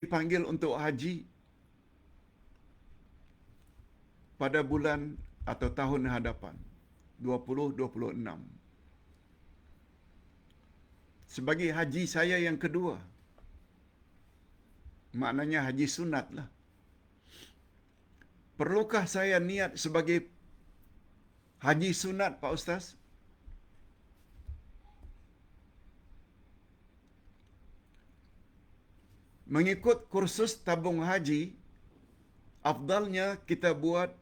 dipanggil untuk haji pada bulan atau tahun hadapan 2026 sebagai haji saya yang kedua maknanya haji sunat lah. Perlukah saya niat sebagai haji sunat Pak Ustaz mengikut kursus tabung haji afdalnya kita buat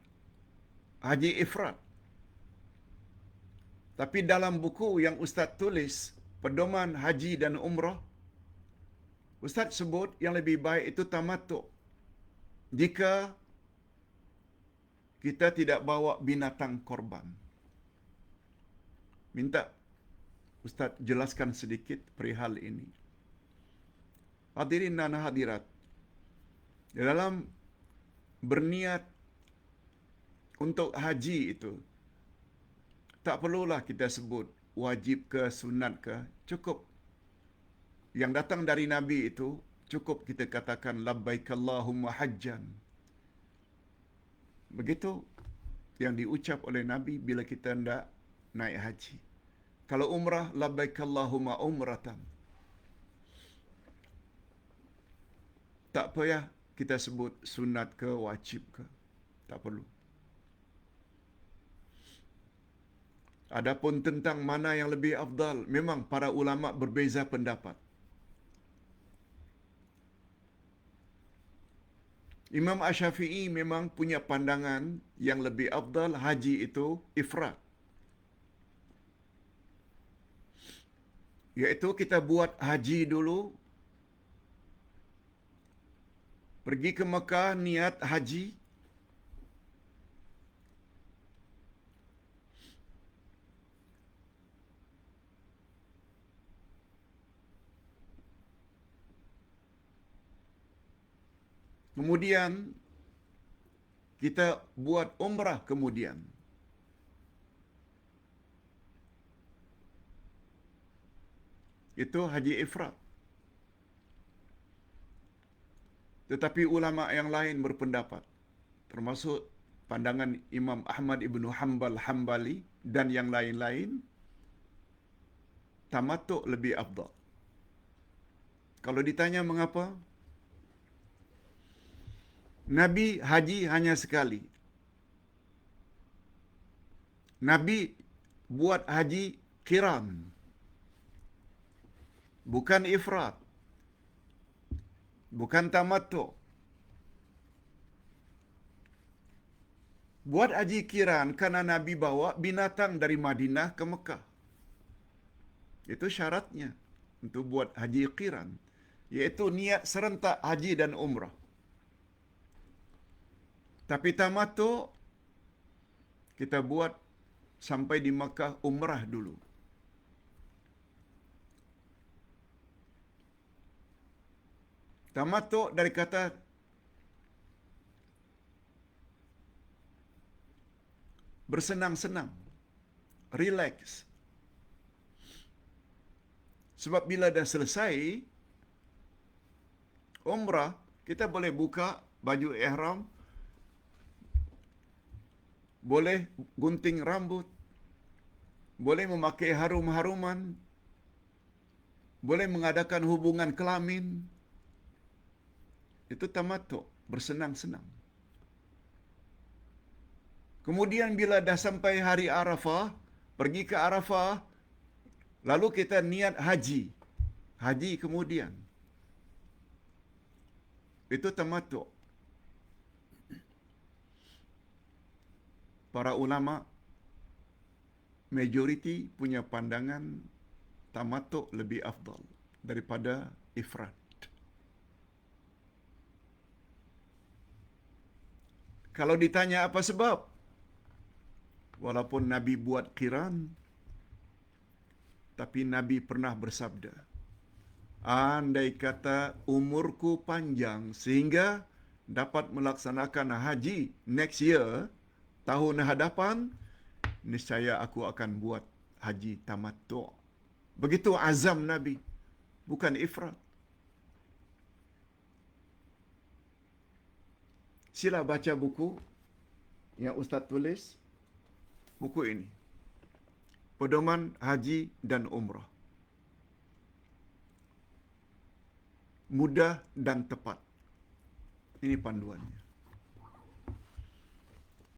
haji ifrat tapi dalam buku yang ustaz tulis pedoman haji dan umrah ustaz sebut yang lebih baik itu tamattu jika kita tidak bawa binatang korban. Minta ustaz jelaskan sedikit perihal ini Hadirin dan hadirat. Di dalam berniat untuk haji itu, tak perlulah kita sebut wajib ke sunat ke, cukup. Yang datang dari Nabi itu, cukup kita katakan labbaik Allahumma hajjan. Begitu yang diucap oleh Nabi bila kita hendak naik haji. Kalau umrah, labbaik Allahumma umratan. Tak payah kita sebut sunat ke wajib ke. Tak perlu. Adapun tentang mana yang lebih afdal, memang para ulama berbeza pendapat. Imam Ash-Syafi'i memang punya pandangan yang lebih afdal haji itu ifrat. Iaitu kita buat haji dulu pergi ke Mekah niat haji Kemudian kita buat umrah kemudian. Itu haji ifrat. Tetapi ulama yang lain berpendapat termasuk pandangan Imam Ahmad Ibn Hanbal Hanbali dan yang lain-lain tamatuk lebih afdal. Kalau ditanya mengapa? Nabi haji hanya sekali. Nabi buat haji kiram. Bukan ifrat. Bukan tamattu. Buat haji kiran karena Nabi bawa binatang dari Madinah ke Mekah. Itu syaratnya untuk buat haji kiran. Iaitu niat serentak haji dan umrah. Tapi tamattu kita buat sampai di Mekah umrah dulu. Tamattu dari kata bersenang-senang, relax. Sebab bila dah selesai umrah, kita boleh buka baju ihram, boleh gunting rambut, boleh memakai harum-haruman, boleh mengadakan hubungan kelamin, itu tamatuk, bersenang-senang. Kemudian bila dah sampai hari Arafah, pergi ke Arafah, lalu kita niat haji. Haji kemudian. Itu tamatuk. Para ulama majoriti punya pandangan tamatuk lebih afdal daripada ifrat. Kalau ditanya apa sebab? Walaupun Nabi buat kiran, tapi Nabi pernah bersabda, Andai kata umurku panjang sehingga dapat melaksanakan haji next year, tahun hadapan, niscaya aku akan buat haji tamattu. Begitu azam Nabi, bukan ifrat. Sila baca buku yang Ustaz tulis. Buku ini. Pedoman Haji dan Umrah. Mudah dan tepat. Ini panduannya.